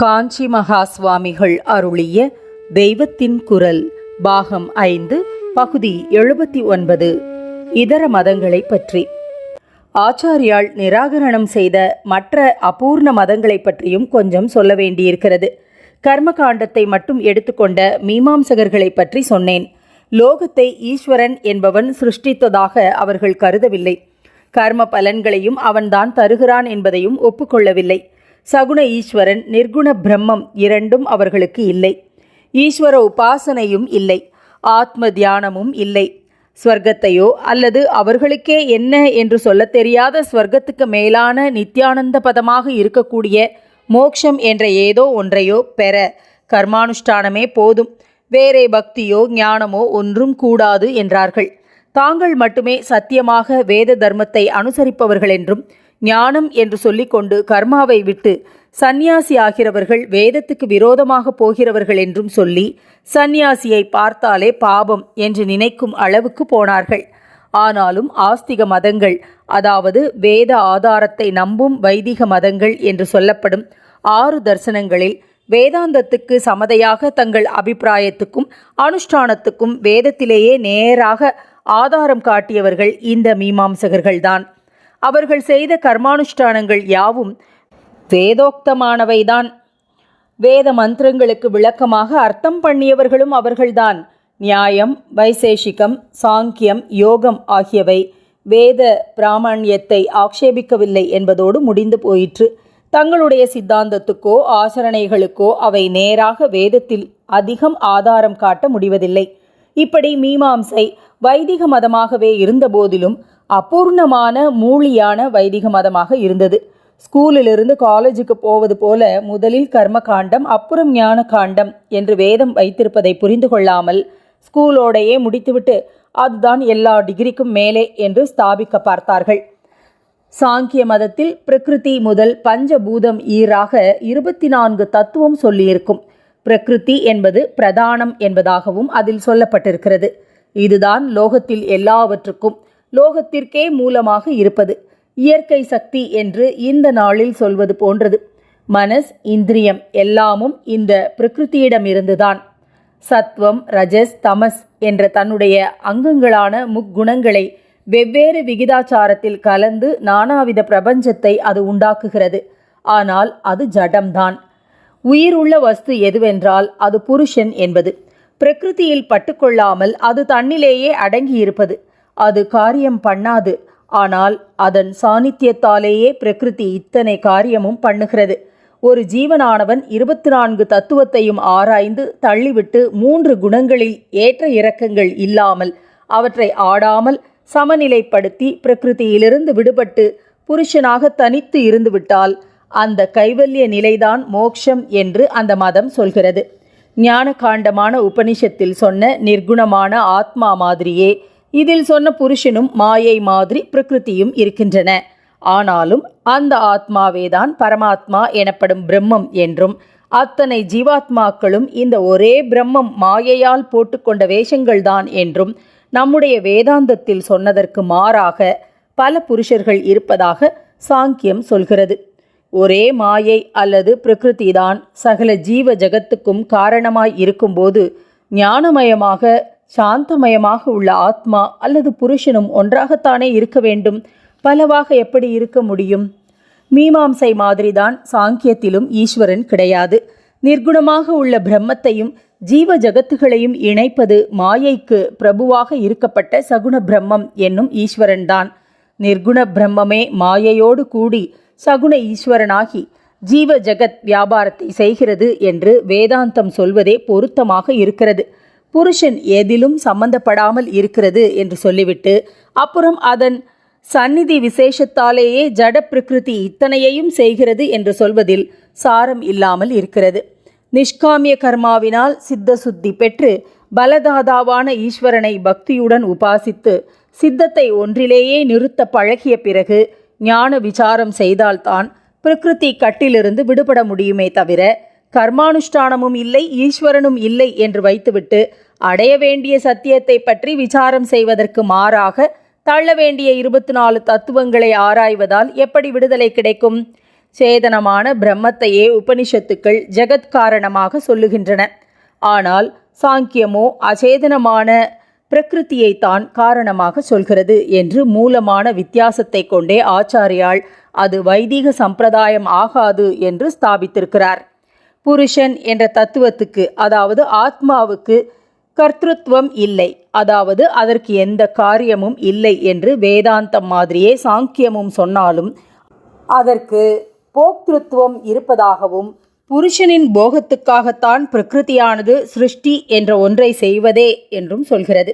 காஞ்சி மகா சுவாமிகள் அருளிய தெய்வத்தின் குரல் பாகம் ஐந்து பகுதி எழுபத்தி ஒன்பது இதர மதங்களை பற்றி. ஆச்சாரியால் நிராகரணம் செய்த மற்ற அபூர்ண மதங்களை பற்றியும் கொஞ்சம் சொல்ல வேண்டியிருக்கிறது. கர்மகாண்டத்தை மட்டும் எடுத்துக்கொண்ட மீமாம்சகர்களை பற்றி சொன்னேன். லோகத்தை ஈஸ்வரன் என்பவன் சிருஷ்டித்ததாக அவர்கள் கருதவில்லை. கர்ம பலன்களையும் அவன்தான் தருகிறான் என்பதையும் ஒப்புக்கொள்ளவில்லை. சகுண ஈஸ்வரன் நிர்குண பிரம்மம் இரண்டும் அவர்களுக்கு இல்லை. ஈஸ்வர உபாசனையும் இல்லை. ஆத்ம தியானமும் இல்லை. ஸ்வர்க்கத்தையோ அல்லது அவர்களுக்கே என்ன என்று சொல்லத் தெரியாத ஸ்வர்க்கத்துக்கு மேலான நித்யானந்த பதமாக இருக்கக்கூடிய மோக்ஷம் என்ற ஏதோ ஒன்றையோ பெற கர்மானுஷ்டானமே போதும். வேறே பக்தியோ ஞானமோ ஒன்றும் கூடாது என்றார்கள். தாங்கள் மட்டுமே சத்தியமாக வேத தர்மத்தை அனுசரிப்பவர்கள் என்றும் ஞானம் என்று சொல்லிக்கொண்டு கர்மாவை விட்டு சந்நியாசி ஆகிறவர்கள் வேதத்துக்கு விரோதமாக போகிறவர்கள் என்றும் சொல்லி சந்நியாசியை பார்த்தாலே பாபம் என்று நினைக்கும் அளவுக்கு போனார்கள். ஆனாலும் ஆஸ்திக மதங்கள் அதாவது வேத ஆதாரத்தை நம்பும் வைதிக மதங்கள் என்று சொல்லப்படும் ஆறு தர்சனங்களில் வேதாந்தத்துக்கு சமதையாக தங்கள் அபிப்பிராயத்துக்கும் அனுஷ்டானத்துக்கும் வேதத்திலேயே நேராக ஆதாரம் காட்டியவர்கள் இந்த மீமாம்சகர்கள்தான். அவர்கள் செய்த கர்மானுஷ்டானங்கள் யாவும் வேதோக்தமானவைதான். வேத மந்திரங்களுக்கு விளக்கமாக அர்த்தம் பண்ணியவர்களும் அவர்கள்தான். நியாயம் வைசேஷிகம் சாங்கியம் யோகம் ஆகியவை வேத பிராமணியத்தை ஆக்ஷேபிக்கவில்லை என்பதோடு முடிந்து போயிற்று. தங்களுடைய சித்தாந்தத்துக்கோ ஆசரணைகளுக்கோ அவை நேராக வேதத்தில் அதிகம் ஆதாரம் காட்ட முடிவதில்லை. இப்படி மீமாம்சை வைதிக மதமாகவே இருந்தபோதிலும் அபூர்ணமான மூலியான வைதிக மதமாக இருந்தது. ஸ்கூலிலிருந்து காலேஜுக்கு போவது போல முதலில் கர்ம காண்டம் அப்புறம் ஞான காண்டம் என்று வேதம் வைத்திருப்பதை புரிந்து கொள்ளாமல் ஸ்கூலோடையே முடித்துவிட்டு அதுதான் எல்லா டிகிரிக்கும் மேலே என்று ஸ்தாபிக்க பார்த்தார்கள். சாங்கிய மதத்தில் பிரகிருதி முதல் பஞ்சபூதம் ஈராக இருபத்தி நான்கு தத்துவம் சொல்லியிருக்கும். பிரகிருதி என்பது பிரதானம் என்பதாகவும் அதில் சொல்லப்பட்டிருக்கிறது. இதுதான் லோகத்தில் எல்லாவற்றுக்கும் லோகத்திற்கே மூலமாக இருப்பது. இயற்கை சக்தி என்று இந்த நாளில் சொல்வது போன்றது. மனஸ் இந்திரியம் எல்லாமும் இந்த பிரகிருத்தியிடமிருந்துதான் சத்வம் ரஜஸ் தமஸ் என்ற தன்னுடைய அங்கங்களான முக்குணங்களை வெவ்வேறு விகிதாச்சாரத்தில் கலந்து நானாவித பிரபஞ்சத்தை அது உண்டாக்குகிறது. ஆனால் அது ஜடம்தான். உயிருள்ள வஸ்து எதுவென்றால் அது புருஷன் என்பது. பிரகிருதியில் பட்டுக்கொள்ளாமல் அது தன்னிலேயே அடங்கியிருப்பது. அது காரியம் பண்ணாது. ஆனால் அதன் சாநித்தியத்தாலேயே பிரகிருதி இத்தனை காரியமும் பண்ணுகிறது. ஒரு ஜீவனானவன் இருபத்தி நான்கு தத்துவத்தையும் ஆராய்ந்து தள்ளிவிட்டு மூன்று குணங்களில் ஏற்ற இறக்கங்கள் இல்லாமல் அவற்றை ஆடாமல் சமநிலைப்படுத்தி பிரகிருதியிலிருந்து விடுபட்டு புருஷனாக தனித்து இருந்துவிட்டால் அந்த கைவல்ய நிலைதான் மோக்ஷம் என்று அந்த மதம் சொல்கிறது. ஞான காண்டமான உபனிஷத்தில் சொன்ன நிர்குணமான ஆத்மா மாதிரியே இதில் சொன்ன புருஷனும் மாயை மாதிரி பிரகிருதியும் இருக்கின்றன. ஆனாலும் அந்த ஆத்மாவேதான் பரமாத்மா எனப்படும் பிரம்மம் என்றும் அத்தனை ஜீவாத்மாக்களும் இந்த ஒரே பிரம்மம் மாயையால் போட்டுக்கொண்ட வேஷங்கள்தான் என்றும் நம்முடைய வேதாந்தத்தில் சொன்னதற்கு மாறாக பல புருஷர்கள் இருப்பதாக சாங்கியம் சொல்கிறது. ஒரே மாயை அல்லது பிரகிருதி தான் சகல ஜீவ ஜகத்துக்கும் காரணமாய் இருக்கும்போது ஞானமயமாக சாந்தமயமாக உள்ள ஆத்மா அல்லது புருஷனும் ஒன்றாகத்தானே இருக்க வேண்டும். பலவாக எப்படி இருக்க முடியும்? மீமாம்சை மாதிரிதான் சாங்கியத்திலும் ஈஸ்வரன் கிடையாது. நிர்குணமாக உள்ள பிரம்மத்தையும் ஜீவ ஜகத்துகளையும் இணைப்பது மாயைக்கு பிரபுவாக இருக்கப்பட்ட சகுண பிரம்மம் என்னும் ஈஸ்வரன்தான். நிர்குண பிரம்மமே மாயையோடு கூடி சகுண ஈஸ்வரனாகி ஜீவ ஜகத் வியாபாரத்தை செய்கிறது என்று வேதாந்தம் சொல்வதே பொருத்தமாக இருக்கிறது. புருஷன் எதிலும் சம்பந்தப்படாமல் இருக்கிறது என்று சொல்லிவிட்டு அப்புறம் அதன் சந்நிதி விசேஷத்தாலேயே ஜட பிரகிருதி இத்தனையையும் செய்கிறது என்று சொல்வதில் சாரம் இல்லாமல் இருக்கிறது. நிஷ்காமிய கர்மாவினால் சித்த சுத்தி பெற்று பலதாதாவான ஈஸ்வரனை பக்தியுடன் உபாசித்து சித்தத்தை ஒன்றிலேயே நிறுத்த பழகிய பிறகு ஞான விசாரம் செய்தால்தான் பிரகிருதி கட்டிலிருந்து விடுபட முடியுமே தவிர கர்மானுஷ்டானமும் இல்லை ஈஸ்வரனும் இல்லை என்று வைத்துவிட்டு அடைய வேண்டிய சத்தியத்தை பற்றி விசாரம் செய்வதற்கு மாறாக தள்ள வேண்டிய இருபத்தி நாலு தத்துவங்களை ஆராய்வதால் எப்படி விடுதலை கிடைக்கும்? சேதனமான பிரம்மத்தையே உபனிஷத்துக்கள் ஜெகத்காரணமாக சொல்லுகின்றன. ஆனால் சாங்கியமோ அச்சேதனமான பிரகிருத்தியைத்தான் காரணமாக சொல்கிறது என்று மூலமான வித்தியாசத்தை கொண்டே ஆச்சாரியால் அது வைதிக சம்பிரதாயம் ஆகாது என்று ஸ்தாபித்திருக்கிறார். புருஷன் என்ற தத்துவத்துக்கு அதாவது ஆத்மாவுக்கு கர்த்தத்துவம் இல்லை. அதாவது அதற்கு எந்த காரியமும் இல்லை என்று வேதாந்தம் மாதிரியே சாங்கியமும் சொன்னாலும் அதற்கு போக்திருத்துவம் இருப்பதாகவும் புருஷனின் போகத்துக்காகத்தான் பிரகிருதியானது சிருஷ்டி என்ற ஒன்றை செய்வதே என்றும் சொல்கிறது.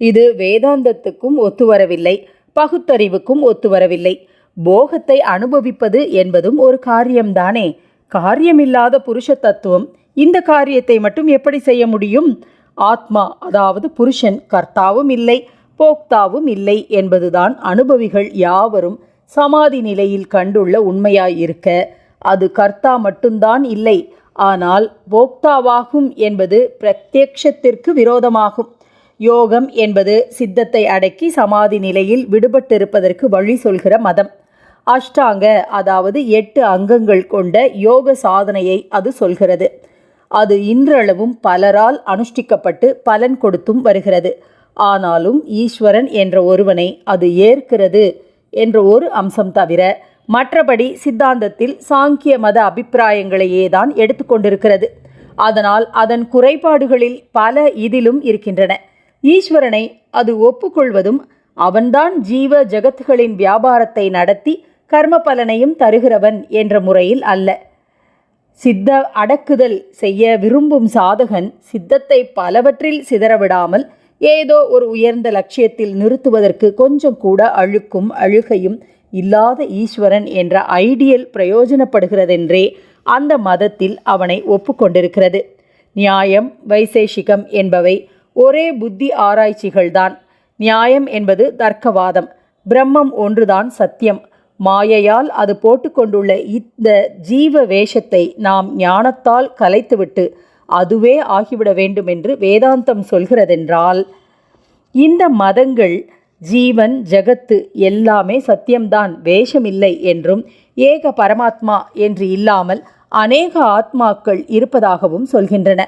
இது வேதாந்தத்துக்கும் ஒத்துவரவில்லை பகுத்தறிவுக்கும் ஒத்துவரவில்லை. போகத்தை அனுபவிப்பது என்பதும் ஒரு காரியம்தானே. காரியமில்லாத புருஷ தத்துவம் இந்த காரியத்தை மட்டும் எப்படி செய்ய முடியும்? ஆத்மா அதாவது புருஷன் கர்த்தாவும் இல்லை போக்தாவும் இல்லை என்பதுதான் அனுபவிகள் யாவரும் சமாதி நிலையில் கண்டுள்ள உண்மையாயிருக்க. அது கர்த்தா மட்டும்தான் இல்லை ஆனால் போக்தாவாகும் என்பது பிரத்யக்ஷத்திற்கு விரோதமாகும். யோகம் என்பது சித்தத்தை அடக்கி சமாதி நிலையில் விடுபட்டிருப்பதற்கு வழி சொல்கிற மதம். அஷ்டாங்க அதாவது எட்டு அங்கங்கள் கொண்ட யோக சாதனையை அது சொல்கிறது. அது இன்றளவும் பலரால் அனுஷ்டிக்கப்பட்டு பலன் கொடுத்தும் வருகிறது. ஆனாலும் ஈஸ்வரன் என்ற ஒருவனை அது ஏற்கிறது என்ற ஒரு அம்சம் தவிர மற்றபடி சித்தாந்தத்தில் சாங்கிய மத அபிப்பிராயங்களையே தான் எடுத்துக்கொண்டிருக்கிறது அதனால் அதன் குறைபாடுகளில் பல இதிலும் இருக்கின்றன. ஈஸ்வரனை அது ஒப்புக்கொள்வதும் அவன்தான் ஜீவ ஜகத்துகளின் வியாபாரத்தை நடத்தி கர்ம பலனையும் தருகிறவன் என்ற முறையில் அல்ல. சித்த அடக்குதல் செய்ய விரும்பும் சாதகன் சித்தத்தை பலவற்றில் சிதறவிடாமல் ஏதோ ஒரு உயர்ந்த லட்சியத்தில் நிறுத்துவதற்கு கொஞ்சம் கூட அழுக்கும் அழுகையும் இல்லாத ஈஸ்வரன் என்ற ஐடியல் பிரயோஜனப்படுகிறதென்றே அந்த மதத்தில் அவனை ஒப்புக்கொண்டிருக்கிறது. நியாயம் வைசேஷிகம் என்பவை ஒரே புத்தி ஆராய்ச்சிகள்தான். நியாயம் என்பது தர்க்கவாதம் பிரம்மம் ஒன்றுதான் சத்தியம். மாயையால் அது போட்டுக்கொண்டுள்ள இந்த ஜீவ வேஷத்தை நாம் ஞானத்தால் கலைத்துவிட்டு அதுவே ஆகிவிட வேண்டும் என்று வேதாந்தம் சொல்கிறதென்றால் இந்த மதங்கள் ஜீவன் ஜகத்து எல்லாமே சத்தியம்தான் வேஷமில்லை என்றும் ஏக பரமாத்மா என்று இல்லாமல் அநேக ஆத்மாக்கள் இருப்பதாகவும் சொல்கின்றன.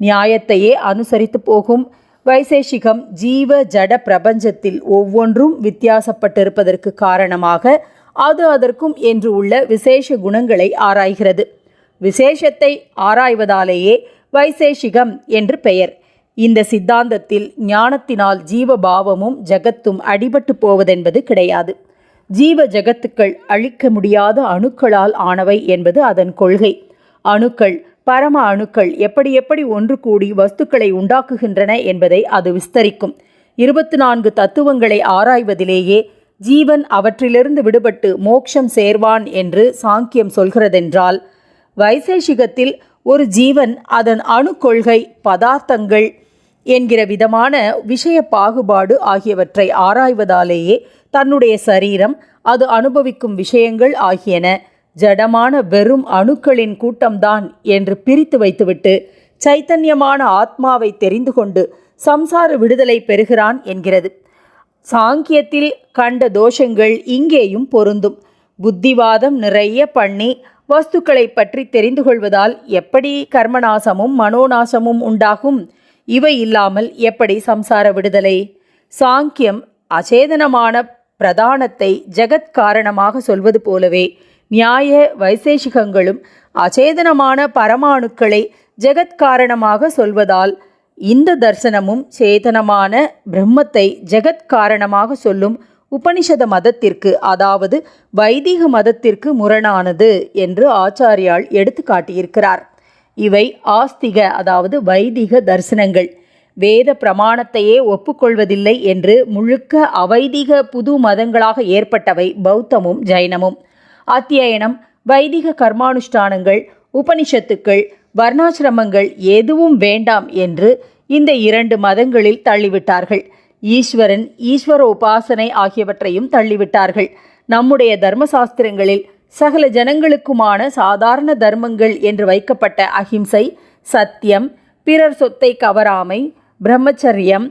நியாயத்தையே அனுசரித்து போகும் வைசேஷிகம் ஜீவ ஜட பிரபஞ்சத்தில் ஒவ்வொன்றும் வித்தியாசப்பட்டிருப்பதற்கு காரணமாக அது அதற்கும் என்று உள்ள விசேஷ குணங்களை ஆராய்கிறது. விசேஷத்தை ஆராய்வதாலேயே வைசேஷிகம் என்று பெயர். இந்த சித்தாந்தத்தில் ஞானத்தினால் ஜீவபாவமும் ஜகத்தும் அடிபட்டு போவதென்பது கிடையாது. ஜீவ ஜகத்துக்கள் அழிக்க முடியாத அணுக்களால் ஆனவை என்பது அதன் கொள்கை. அணுக்கள் பரம அணுக்கள் எப்படி எப்படி ஒன்று கூடி வஸ்துக்களை உண்டாக்குகின்றன என்பதை அது விஸ்தரிக்கும். இருபத்தி நான்கு தத்துவங்களை ஆராய்வதிலேயே ஜீவன் அவற்றிலிருந்து விடுபட்டு மோட்சம் சேர்வான் என்று சாங்கியம் சொல்கிறதென்றால் வைசேஷிகத்தில் ஒரு ஜீவன் அதன் அணு கொள்கை பதார்த்தங்கள் என்கிற விதமான விஷய பாகுபாடு ஆகியவற்றை ஆராய்வதாலேயே தன்னுடைய சரீரம் அது அனுபவிக்கும் விஷயங்கள் ஆகியன ஜடமான வெறும் அணுக்களின் கூட்டம்தான் என்று பிரித்து வைத்துவிட்டு சைத்தன்யமான ஆத்மாவை தெரிந்து கொண்டு சம்சார விடுதலை பெறுகிறான் என்கிறது. சாங்கியத்தில் கண்ட தோஷங்கள் இங்கேயும் பொருந்தும். புத்திவாதம் நிறைய பண்ணி வஸ்துக்களை பற்றி தெரிந்து கொள்வதால் எப்படி கர்மநாசமும் மனோநாசமும் உண்டாகும்? இவை இல்லாமல் எப்படி சம்சார விடுதலை? சாங்கியம் அச்சேதனமான பிரதானத்தை ஜெகத் காரணமாக சொல்வது போலவே நியாய வைசேஷிகங்களும் அச்சேதனமான பரமாணுக்களை ஜெகத் காரணமாக சொல்வதால் இந்த தர்சனமும் சேதனமான பிரம்மத்தை ஜெகத் காரணமாக சொல்லும் உபனிஷத மதத்திற்கு அதாவது வைதிக மதத்திற்கு முரணானது என்று ஆச்சாரியால் எடுத்து காட்டியிருக்கிறார். இவை ஆஸ்திக அதாவது வைதிக தரிசனங்கள். வேத பிரமாணத்தையே ஒப்புக்கொள்வதில்லை என்று முழுக்க அவைதிக புது மதங்களாக ஏற்பட்டவை பௌத்தமும் ஜைனமும். அத்தியனம் வைதிக கர்மானுஷ்டானங்கள் உபனிஷத்துக்கள் வர்ணாசிரமங்கள் எதுவும் வேண்டாம் என்று இந்த இரண்டு மதங்களில் தள்ளிவிட்டார்கள். ஈஸ்வரன் ஈஸ்வர உபாசனை ஆகியவற்றையும் தள்ளிவிட்டார்கள். நம்முடைய தர்மசாஸ்திரங்களில் சகல ஜனங்களுக்குமான சாதாரண தர்மங்கள் என்று வைக்கப்பட்ட அஹிம்சை சத்தியம் பிறர் சொத்தை கவராமை பிரம்மச்சரியம்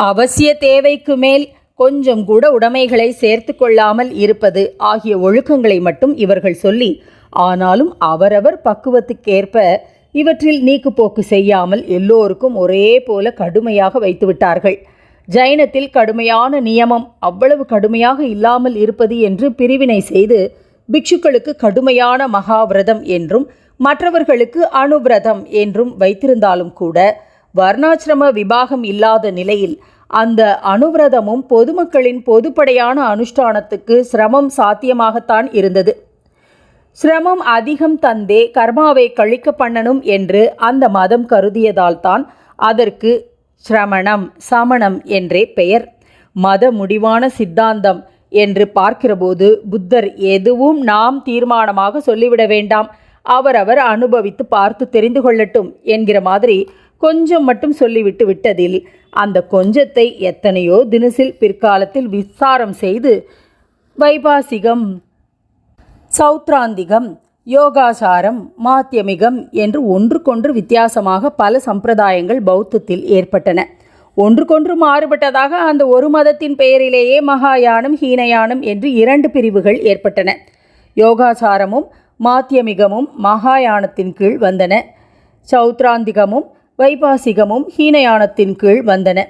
அவசிய தேவைக்கு மேல் கொஞ்சம் கூட உடைமைகளை சேர்த்து கொள்ளாமல் இருப்பது ஆகிய ஒழுக்கங்களை மட்டும் இவர்கள் சொல்லி ஆனாலும் அவரவர் பக்குவத்துக்கேற்ப இவற்றில் நீக்குப்போக்கு செய்யாமல் எல்லோருக்கும் ஒரே போல கடுமையாக வைத்துவிட்டார்கள். ஜைனத்தில் கடுமையான நியமம் அவ்வளவு கடுமையாக இல்லாமல் இருப்பது என்று பிரிவினை செய்து பிக்ஷுக்களுக்கு கடுமையான மகாவிரதம் என்றும் மற்றவர்களுக்கு அணுவிரதம் என்றும் வைத்திருந்தாலும் கூட வர்ணாசிரம விபாகம் இல்லாத நிலையில் அந்த அணுவிரதமும் பொதுமக்களின் பொதுப்படையான அனுஷ்டானத்துக்கு சிரமம் சாத்தியமாகத்தான் இருந்தது. சிரமம் அதிகம் தந்தே கர்மாவை கழிக்க பண்ணணும் என்று அந்த மதம் கருதியதால்தான் அதற்கு சிரமணம் சமணம் என்றே பெயர். மத முடிவான சித்தாந்தம் என்று பார்க்கிறபோது புத்தர் எதுவும் நாம் தீர்மானமாக சொல்லிவிட வேண்டாம். அவரவர் அனுபவித்து பார்த்து தெரிந்து கொள்ளட்டும் என்கிற மாதிரி கொஞ்சம் மட்டும் சொல்லிவிட்டு விட்டதில் அந்த கொஞ்சத்தை எத்தனையோ தினசில் பிற்காலத்தில் விசாரம் செய்து வைபாசிகம் சௌத்ராந்திகம் யோகாசாரம் மாத்தியமிகம் என்று ஒன்றுக்கொன்று வித்தியாசமாக பல சம்பிரதாயங்கள் பௌத்தத்தில் ஏற்பட்டன. ஒன்றுக்கொன்று மாறுபட்டதாக அந்த ஒரு மதத்தின் பெயரிலேயே மகாயானம் ஹீனயானம் என்று இரண்டு பிரிவுகள் ஏற்பட்டன. யோகாசாரமும் மாத்தியமிகமும் மகாயானத்தின் கீழ் வந்தன. சௌத்ராந்திகமும் வைபாசிகமும் ஹீனயானத்தின் கீழ் வந்தன.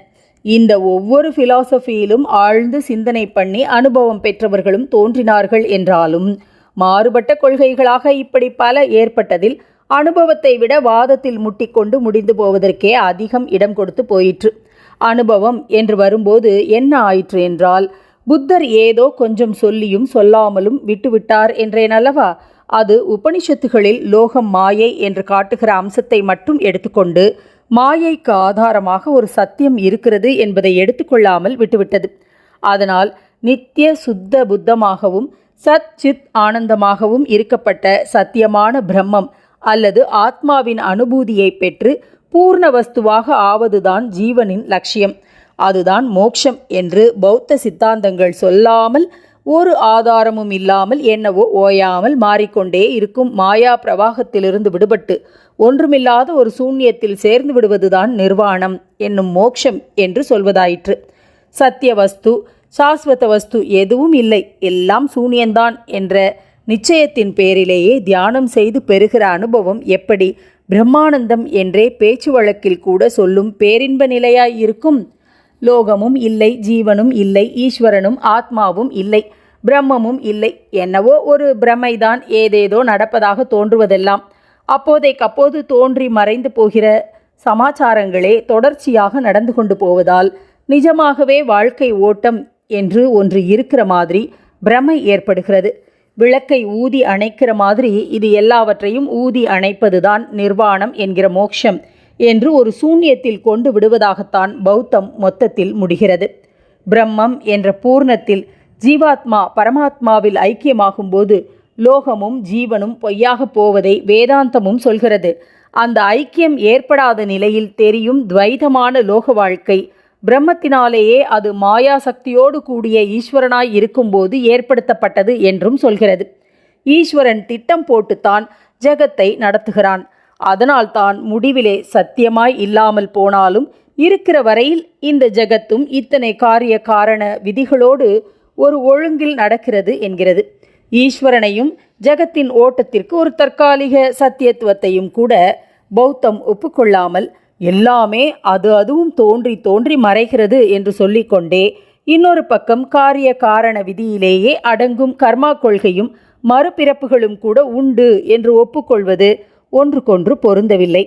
இந்த ஒவ்வொரு பிலாசபியிலும் ஆழ்ந்து சிந்தனை பண்ணி அனுபவம் பெற்றவர்களும் தோன்றினார்கள் என்றாலும் மாறுபட்ட கொள்கைகளாக இப்படி பல ஏற்பட்டதில் அனுபவத்தை விட வாதத்தில் முட்டிக்கொண்டு முடிந்து போவதற்கே அதிகம் இடம் கொடுத்து போயிற்று. அனுபவம் என்று வரும்போது என்ன ஆயிற்று என்றால் புத்தர் ஏதோ கொஞ்சம் சொல்லியும் சொல்லாமலும் விட்டுவிட்டார் என்றேன் அல்லவா? அது உபனிஷத்துகளில் லோகம் மாயை என்று காட்டுகிற அம்சத்தை மட்டும் எடுத்துக்கொண்டு மாயைக்கு ஆதாரமாக ஒரு சத்தியம் இருக்கிறது என்பதை எடுத்துக்கொள்ளாமல் விட்டுவிட்டது. அதனால் நித்திய சுத்த புத்தமாகவும் சத் சித் ஆனந்தமாகவும் இருக்கப்பட்ட சத்தியமான பிரம்மம் அல்லது ஆத்மாவின் அனுபூதியை பெற்று பூர்ண வஸ்துவாக ஆவதுதான் ஜீவனின் லட்சியம். அதுதான் மோக்ஷம் என்று பௌத்த சித்தாந்தங்கள் சொல்லாமல் ஒரு ஆதாரமும் இல்லாமல் என்னவோ ஓயாமல் மாறிக்கொண்டே இருக்கும் மாயா பிரவாகத்திலிருந்து விடுபட்டு ஒன்றுமில்லாத ஒரு சூன்யத்தில் சேர்ந்து விடுவதுதான் நிர்வாணம் என்னும் மோக்ஷம் என்று சொல்வதாயிற்று. சத்திய வஸ்து சாஸ்வத வஸ்து எதுவும் இல்லை. எல்லாம் சூனியந்தான் என்ற நிச்சயத்தின் பேரிலேயே தியானம் செய்து பெறுகிற அனுபவம் எப்படி? பிரம்மானந்தம் என்றே பேச்சு வழக்கில் கூட சொல்லும் பேரின்ப நிலையாய் இருக்கும் லோகமும் இல்லை ஜீவனும் இல்லை ஈஸ்வரனும் ஆத்மாவும் இல்லை பிரம்மமும் இல்லை என்னவோ ஒரு பிரமைதான் ஏதேதோ நடப்பதாக தோன்றுவதெல்லாம். அப்போதைக்கப்போது தோன்றி மறைந்து போகிற சமாச்சாரங்களே தொடர்ச்சியாக நடந்து கொண்டு போவதால் நிஜமாகவே வாழ்க்கை ஓட்டம் என்று ஒன்று இருக்கிற மாதிரி பிரமை ஏற்படுகிறது. விளக்கை ஊதி அணைக்கிற மாதிரி இது எல்லாவற்றையும் ஊதி அணைப்பதுதான் நிர்வாணம் என்கிற மோக்ஷம் என்று ஒரு சூன்யத்தில் கொண்டு விடுவதாகத்தான் பௌத்தம் மொத்தத்தில் முடிகிறது. பிரம்மம் என்ற பூர்ணத்தில் ஜீவாத்மா பரமாத்மாவில் ஐக்கியமாகும்போது லோகமும் ஜீவனும் பொய்யாக போவதை வேதாந்தமும் சொல்கிறது. அந்த ஐக்கியம் ஏற்படாத நிலையில் தெரியும் துவைதமான லோக வாழ்க்கை பிரம்மத்தினாலேயே அது மாயா சக்தியோடு கூடிய ஈஸ்வரனாய் இருக்கும்போது ஏற்படுத்தப்பட்டது என்றும் சொல்கிறது. ஈஸ்வரன் திட்டம் போட்டுத்தான் ஜெகத்தை நடத்துகிறான். அதனால்தான் முடிவிலே சத்தியமாய் இல்லாமல் போனாலும் இருக்கிற வரையில் இந்த ஜெகத்தும் இத்தனை காரிய காரண விதிகளோடு ஒரு ஒழுங்கில் நடக்கிறது என்கிறது. ஈஸ்வரனையும் ஜெகத்தின் ஓட்டத்திற்கு ஒரு தற்காலிக சத்தியத்துவத்தையும் கூட பௌத்தம் ஒப்புக்கொள்ளாமல் எல்லாமே அது அதுவும் தோன்றி தோன்றி மறைகிறது என்று சொல்லிக்கொண்டே இன்னொரு பக்கம் காரிய காரண விதியிலேயே அடங்கும் கர்மா கொள்கையும் மறுபிறப்புகளும் கூட உண்டு என்று ஒப்புக்கொள்வது ஒன்றுக்கொன்று பொருந்தவில்லை.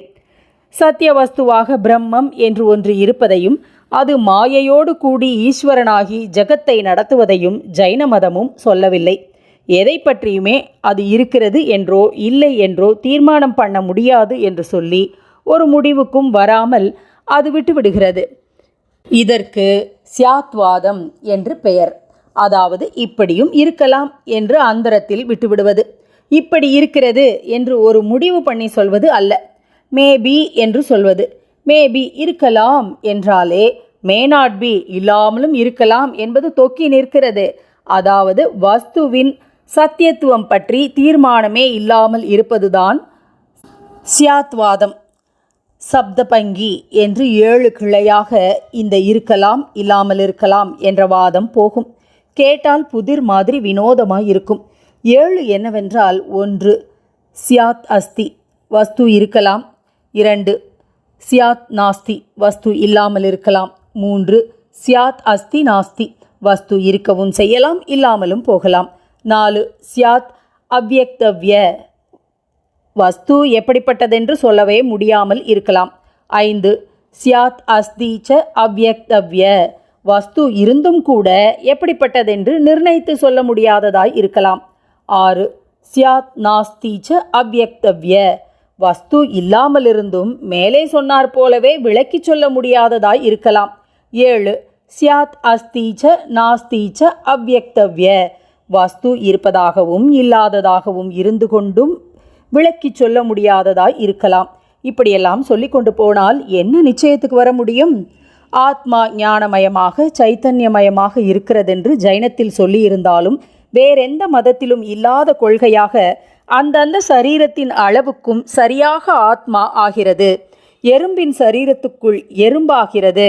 சத்திய வஸ்துவாக பிரம்மம் என்று ஒன்று இருப்பதையும் அது மாயையோடு கூடி ஈஸ்வரனாகி ஜகத்தை நடத்துவதையும் ஜைன மதமும் சொல்லவில்லை. எதை பற்றியுமே அது இருக்கிறது என்றோ இல்லை என்றோ தீர்மானம் பண்ண முடியாது என்று சொல்லி ஒரு முடிவுக்கும் வராமல் அது விட்டுவிடுகிறது. இதற்கு சியாத்வாதம் என்று பெயர். அதாவது இப்படியும் இருக்கலாம் என்று அந்தரத்தில் விட்டுவிடுவது. இப்படி இருக்கிறது என்று ஒரு முடிவு பண்ணி சொல்வது அல்ல. மேபி என்று சொல்வது. மேபி இருக்கலாம் என்றாலே மே நாட் பி இல்லாமலும் இருக்கலாம் என்பது தொக்கி நிற்கிறது. அதாவது வஸ்துவின் சத்தியத்துவம் பற்றி தீர்மானமே இல்லாமல் இருப்பதுதான் சியாத்வாதம். சப்தபங்கி என்று ஏழு கிளையாக இந்த இருக்கலாம் இல்லாமல் இருக்கலாம் என்ற வாதம் போகும். கேட்டால் புதிர் மாதிரி வினோதமாய் இருக்கும். ஏழு என்னவென்றால் ஒன்று சியாத் அஸ்தி வஸ்து இருக்கலாம். இரண்டு சியாத் நாஸ்தி வஸ்து இல்லாமல் இருக்கலாம். மூன்று சியாத் அஸ்தி நாஸ்தி வஸ்து இருக்கவும் செய்யலாம் இல்லாமலும் போகலாம். நாலு சியாத் அவ்யக்தவ்ய வஸ்து எப்படிப்பட்டதென்று சொல்லவே முடியாமல் இருக்கலாம். ஐந்து சியாத் அஸ்தீச்ச அவ்யக்தவ்ய. வஸ்து இருந்தும் கூட எப்படிப்பட்டதென்று நிர்ணயித்து சொல்ல முடியாததாய் இருக்கலாம். ஆறு சியாத் நாஸ்தீச்ச அவ்யக்தவ்ய. வஸ்து இல்லாமலிருந்தும் மேலே சொன்னார் போலவே விளக்கி சொல்ல முடியாததாய் இருக்கலாம். ஏழு சியாத் அஸ்தீச்ச நாஸ்தீச்ச அவ்யக்தவ்ய. வஸ்து இருப்பதாகவும் இல்லாததாகவும் இருந்து கொண்டும் விளக்கிச் சொல்ல முடியாததாய் இருக்கலாம். இப்படியெல்லாம் சொல்லி கொண்டு போனால் என்ன நிச்சயத்துக்கு வர முடியும்? ஆத்மா ஞானமயமாக சைத்தன்யமயமாக இருக்கிறதென்று ஜைனத்தில் சொல்லியிருந்தாலும் வேறெந்த மதத்திலும் இல்லாத கொள்கையாக அந்தந்த சரீரத்தின் அளவுக்கும் சரியாக ஆத்மா ஆகிறது. எறும்பின் சரீரத்துக்குள் எறும்பாகிறது.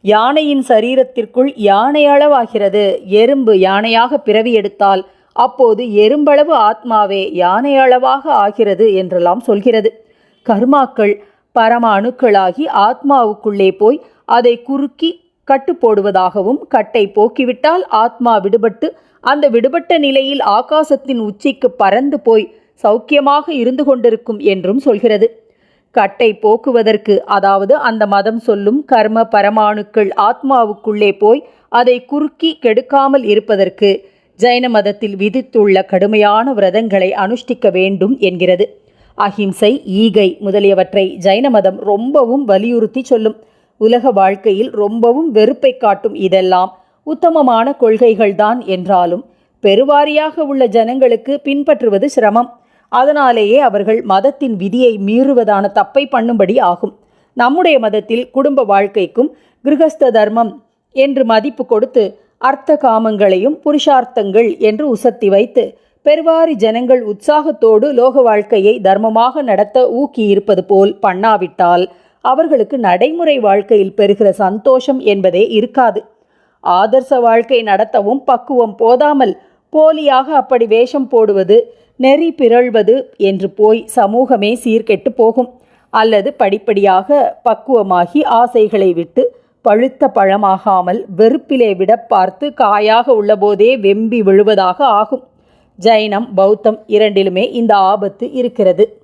யானையின் சரீரத்திற்குள் யானை அளவாகிறது. எறும்பு யானையாக பிறவி எடுத்தால் அப்போது எறும்பளவு ஆத்மாவே யானை அளவாக ஆகிறது என்றெல்லாம் சொல்கிறது. கர்மாக்கள் பரம அணுக்களாகி ஆத்மாவுக்குள்ளே போய் அதை குறுக்கி கட்டு போடுவதாகவும் கட்டை போக்கிவிட்டால் ஆத்மா விடுபட்டு அந்த விடுபட்ட நிலையில் ஆகாசத்தின் உச்சிக்கு பறந்து போய் சௌக்கியமாக இருந்து கொண்டிருக்கும் என்றும் சொல்கிறது. கட்டை போக்குவதற்கு அதாவது அந்த மதம் சொல்லும் கர்ம பரமாணுக்கள் ஆத்மாவுக்குள்ளே போய் அதை குறுக்கி கெடுக்காமல் இருப்பதற்கு ஜைன மதத்தில் விதித்துள்ள கடுமையான விரதங்களை அனுஷ்டிக்க வேண்டும் என்கிறது. அஹிம்சை ஈகை முதலியவற்றை ஜைன மதம் ரொம்பவும் வலியுறுத்தி சொல்லும். உலக வாழ்க்கையில் ரொம்பவும் வெறுப்பை காட்டும் இதெல்லாம் உத்தமமான கொள்கைகள்தான் என்றாலும் பெருவாரியாக உள்ள ஜனங்களுக்கு பின்பற்றுவது சிரமம். அதனாலேயே அவர்கள் மதத்தின் விதியை மீறுவதான தப்பை பண்ணும்படி ஆகும். நம்முடைய மதத்தில் குடும்ப வாழ்க்கைக்கும் கிரகஸ்த தர்மம் என்று மதிப்பு கொடுத்து அர்த்த காமங்களையும் புருஷார்த்தங்கள் என்று உசத்தி வைத்து பெருவாரி ஜனங்கள் உற்சாகத்தோடு லோக வாழ்க்கையை தர்மமாக நடத்த ஊக்கியிருப்பது போல் பண்ணாவிட்டால் அவர்களுக்கு நடைமுறை வாழ்க்கையில் பெறுகிற சந்தோஷம் என்பதே இருக்காது. ஆதர்ச வாழ்க்கை நடத்தவும் பக்குவம் போதாமல் போலியாக அப்படி வேஷம் போடுவது நெறி பிறழ்வது என்று போய் சமூகமே சீர்கெட்டு போகும். அல்லது படிப்படியாக பக்குவமாகி ஆசைகளை விட்டு பழுத்த பழமாகாமல் வெறுப்பிலே விட பார்த்து காயாக உள்ளபோதே வெம்பி விழுவதாக ஆகும். ஜைனம் பௌத்தம் இரண்டிலுமே இந்த ஆபத்து இருக்கிறது.